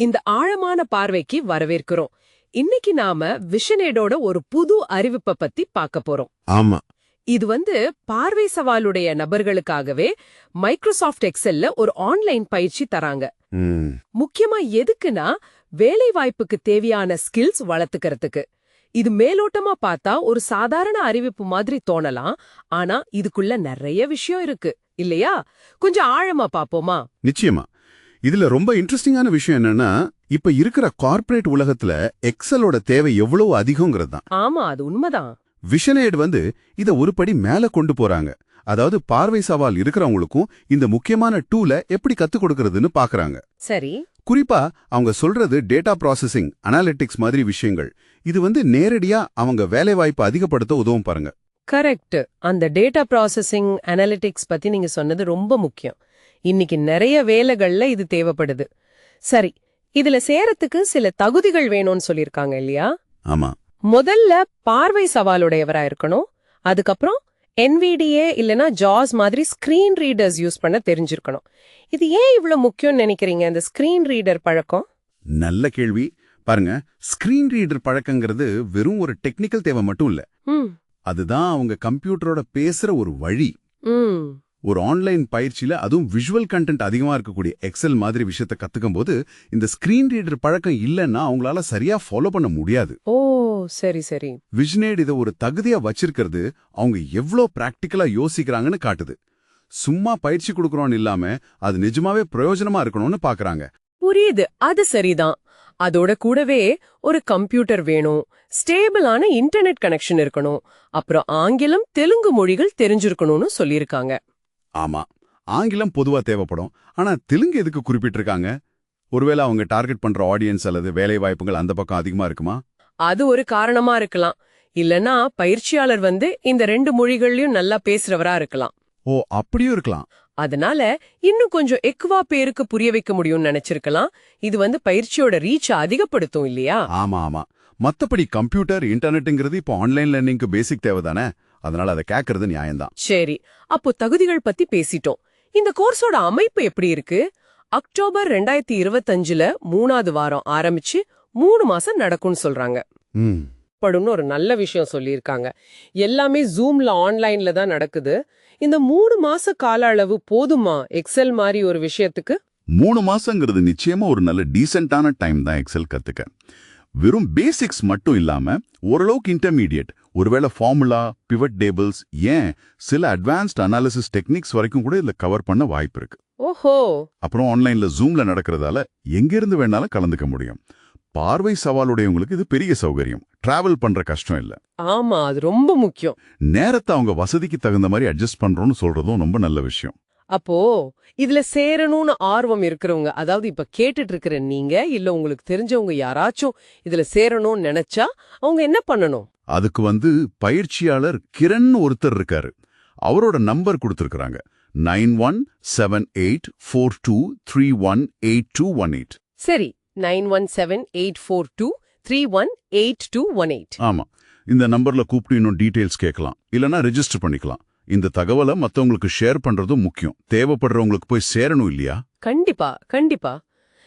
இந்த ஆழமான பார்வைக்கு வரவேற்கிறோம். இன்னைக்கு நாம விஷனேடோட ஒரு புது அறிவிப்பை பத்தி பார்க்க போறோம். ஆமா. இது வந்து பார்வை சவாலுடைய நபர்களுக்காகவே மைக்ரோசாஃப்ட் எக்ஸெல்ல ஒரு ஆன்லைன் பயிற்சி தராங்க. முக்கியமா எதுக்குன்னா வேலை வாய்ப்புக்கு தேவையான ஸ்கில்ஸ் வளர்த்துக்கிறதுக்கு. இது மேலோட்டமா பார்த்தா ஒரு சாதாரண அறிவிப்பு மாதிரி தோணலாம். ஆனா இதுக்குள்ள நிறைய விஷயம் இருக்கு. இல்லையா? கொஞ்சம் ஆழமா பாப்போமா நிச்சயமா. இதுல ரொம்ப இன்ட்ரெஸ்டிங்கான விஷயம் என்னன்னா இப்ப இருக்கிற கார்ப்பரேட் உலகத்துல எக்ஸலோட தேவை எவ்வளவு அதிகங்கிறது தான் ஆமா அது உண்மைதான். விஷனேட் வந்து இத ஒரு படி மேல கொண்டு போறாங்க. அதாவது பார்வை சவால் இருக்கிறவங்களுக்கும் இந்த முக்கியமான டூல எப்படி கத்துக் கொடுக்கறதுன்னு பாக்குறாங்க. சரி. குறிப்பா அவங்க சொல்றது டேட்டா ப்ராசஸிங் அனாலிட்டிக்ஸ் மாதிரி விஷயங்கள். இது வந்து நேரடியா அவங்க வேலை வாய்ப்பு அதிகப்படுத்த உதவும் பாருங்க. கரெக்ட் அந்த டேட்டா ப்ராசஸிங் அனாலிட்டிக்ஸ் பத்தி நீங்க சொன்னது ரொம்ப முக்கியம். இன்னைக்கு நிறைய வேலைகள்ல இது தேவைப்படுது. சரி இதுல சேரத்துக்கு சில தகுதிகள் வேணும்னு சொல்லிருக்காங்க இல்லையா? ஆமா. முதல்ல பார்வை சவாலுடையவரா இருக்கணும். அதுக்கப்புறம் NVDA இல்லனா ஜாஸ் மாதிரி ஸ்கிரீன் ரீடர்ஸ் யூஸ் பண்ண தெரிஞ்சிருக்கணும். இது ஏன் இவ்ளோ முக்கியம்னு நினைக்கிறீங்க இந்த ஸ்கிரீன் ரீடர் பழக்கம்? நல்ல கேள்வி. பாருங்க ஸ்கிரீன் ரீடர் பழக்கங்கிறது வெறும் ஒரு டெக்னிக்கல் தேவை மட்டும் இல்ல. அதுதான் அவங்க கம்ப்யூட்டரோட பேசுற ஒரு வழி. ஒரு ஆன்லைன் பயிற்சியில அதுவும் விஷுவல் கண்டென்ட் அதிகமா இருக்கக்கூடிய எக்ஸல் மாதிரி விஷயத்த கத்துக்கும் போது இந்த ஸ்கிரீன் ரீடர் பழக்கம் இல்லைன்னா அவங்களால சரியா ஃபாலோ பண்ண முடியாது. ஓ சரி சரி. விஷனேட் இதை ஒரு தகுதியா வச்சிருக்கிறது அவங்க எவ்ளோ பிராக்டிக்கலா யோசிக்கிறாங்கன்னு காட்டுது. சும்மா பயிற்சி கொடுக்கறோம்னு இல்லாம அது நிஜமாவே பிரயோஜனமா இருக்கணும்னு பாக்குறாங்க. புரியுது. அது சரிதான். அதோட கூடவே ஒரு கம்ப்யூட்டர் வேணும். ஸ்டேபிளான இன்டர்நெட் கனெக்ஷன் இருக்கணும். அப்புறம் ஆங்கிலம் தெலுங்கு மொழிகள் தெரிஞ்சிருக்கணும்னு சொல்லியிருக்காங்க. ஆமா. ஆங்கிலம் பொதுவா தேவைப்படும். ஆனா தெலுங்கு எதுக்கு குறிப்பிட்டிருக்காங்க? ஒருவேளை அவங்க டார்கெட் பண்ற ஆடியன்ஸ் அல்லது வேலை வாய்ப்புகள் அந்த பக்கம் அதிகமா இருக்குமா? அது ஒரு காரணமா இருக்கலாம். இல்லனா பயிற்சியாளர் வந்து இந்த ரெண்டு மொழிகள்லயும் நல்லா பேசுறவரா இருக்கலாம். ஓ அப்படியும் இருக்கலாம். அதனால இன்னும் கொஞ்சம் எக்குவா பேருக்கு புரிய வைக்க முடியும்னு நினைச்சிருக்கலாம். இது வந்து பயிற்சியோட ரீச் அதிகப்படுத்தும் இல்லையா? ஆமா ஆமா. மத்தபடி கம்ப்யூட்டர் இன்டர்நெட்டுங்கிறது இப்போ ஆன்லைன் லேர்னிங்க்கு பேசிக் தேவைதானே? அதனால அதை கேட்கறது நியாயம்தான். சரி அப்போ தகுதிகள் பத்தி பேசிட்டோம். இந்த கோர்ஸோட அமைப்பு எப்படி இருக்கு? அக்டோபர் ரெண்டாயிரத்தி இருபத்தஞ்சுல மூணாவது வாரம் ஆரம்பிச்சு மூணு மாசம் நடக்கும்னு சொல்றாங்க. படும்னு ஒரு நல்ல விஷயம் சொல்லியிருக்காங்க. எல்லாமே ஜூம்ல ஆன்லைன்ல தான் நடக்குது. இந்த மூணு மாச கால அளவு போதுமா எக்ஸல் மாதிரி ஒரு விஷயத்துக்கு? மூணு மாசங்கிறது நிச்சயமா ஒரு நல்ல டீசென்டான டைம் தான் எக்ஸல் கத்துக்க. வெறும் பேசிக்ஸ் மட்டும் இல்லாம ஓரளவுக்கு இன்டர்மீடியட் ஒருவேளை ஃபார்முலா பிவட் டேபிள்ஸ் ஏன் சில அட்வான்ஸ்ட் அனாலிசிஸ் டெக்னிக்ஸ் வரைக்கும் கூட இதுல கவர் பண்ண வாய்ப்பு இருக்கு. ஓஹோ. அப்புறம் ஆன்லைன்ல ஜூம்ல நடக்கிறதால எங்கிருந்து வேணாலும் கலந்துக்க முடியும். பார்வை சவாலுடையவங்களுக்கு இது பெரிய சௌகரியம். டிராவல் பண்ற கஷ்டம் இல்ல. ஆமா அது ரொம்ப முக்கியம். நேரத்தை அவங்க வசதிக்கு தகுந்த மாதிரி அட்ஜஸ்ட் பண்றோம்னு சொல்றதும் ரொம்ப நல்ல விஷயம். அப்போ இதுல சேரணும்னு ஆர்வம் இருக்கிறவங்க அதாவது இப்ப கேட்டுட்டு இருக்கிற நீங்க இல்ல உங்களுக்கு தெரிஞ்சவங்க யாராச்சும் இதுல சேரணும்னு நினைச்சா அவங்க என்ன பண்ணணும்? அதுக்கு வந்து பயிற்சியாளர் கிரண் ஒருத்தர் இருக்காரு. அவரோட நம்பர் கொடுத்திருக்காங்க nine one seven eight four two three one eight two one eight. சரி nine one seven eight four two three one eight two one eight. ஆமா. இந்த நம்பர்ல கூப்பிட்டு இன்னும் டீடைல்ஸ் கேட்கலாம். இல்லனா ரெஜிஸ்டர் பண்ணிக்கலாம். இந்த தகவலை மத்தவங்களுக்கு ஷேர் பண்றதும் முக்கியம். தேவைப்படுறவங்களுக்கு போய் சேரணும் இல்லையா? கண்டிப்பா கண்டிப்பா.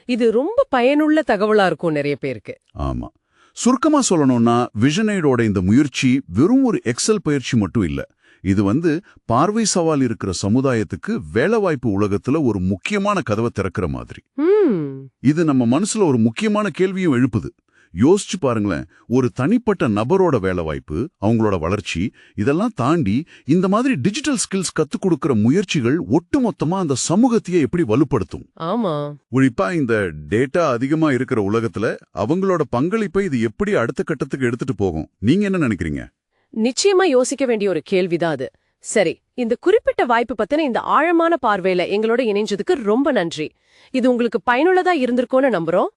இது ரொம்ப பயனுள்ள தகவலா இருக்கும் நிறைய பேருக்கு. ஆமா. சுருக்கமா சொல்லணும்னா விஷனைடோட இந்த முயற்சி வெறும் ஒரு எக்ஸல் பயிற்சி மட்டும் இல்ல. இது வந்து பார்வை சவால் இருக்கிற சமுதாயத்துக்கு வேலைவாய்ப்பு உலகத்துல ஒரு முக்கியமான கதவை திறக்கிற மாதிரி. இது நம்ம மனசுல ஒரு முக்கியமான கேள்வியும் எழுப்புது. யோசிச்சு பாருங்களேன் ஒரு தனிப்பட்ட நபரோட வேலைவாய்ப்பு அவங்களோட வளர்ச்சி இதெல்லாம் தாண்டி இந்த மாதிரி டிஜிட்டல் ஸ்கில்ஸ் கத்துக் கொடுக்கிற முயற்சிகள் ஒட்டுமொத்தமா அந்த சமூகத்தையே எப்படி வலுப்படுத்தும்? ஆமா. குறிப்பா இந்த டேட்டா அதிகமா இருக்கிற உலகத்துல அவங்களோட பங்களிப்பை இது எப்படி அடுத்த கட்டத்துக்கு எடுத்துட்டு போகும்? நீங்க என்ன நினைக்கிறீங்க? நிச்சயமா யோசிக்க வேண்டிய ஒரு கேள்விதான் அது. சரி இந்த குறிப்பிட்ட வாய்ப்பு பத்தின இந்த ஆழமான பார்வையில எங்களோட இணைஞ்சதுக்கு ரொம்ப நன்றி. இது உங்களுக்கு பயனுள்ளதா இருந்திருக்கும்னு நம்புறோம்.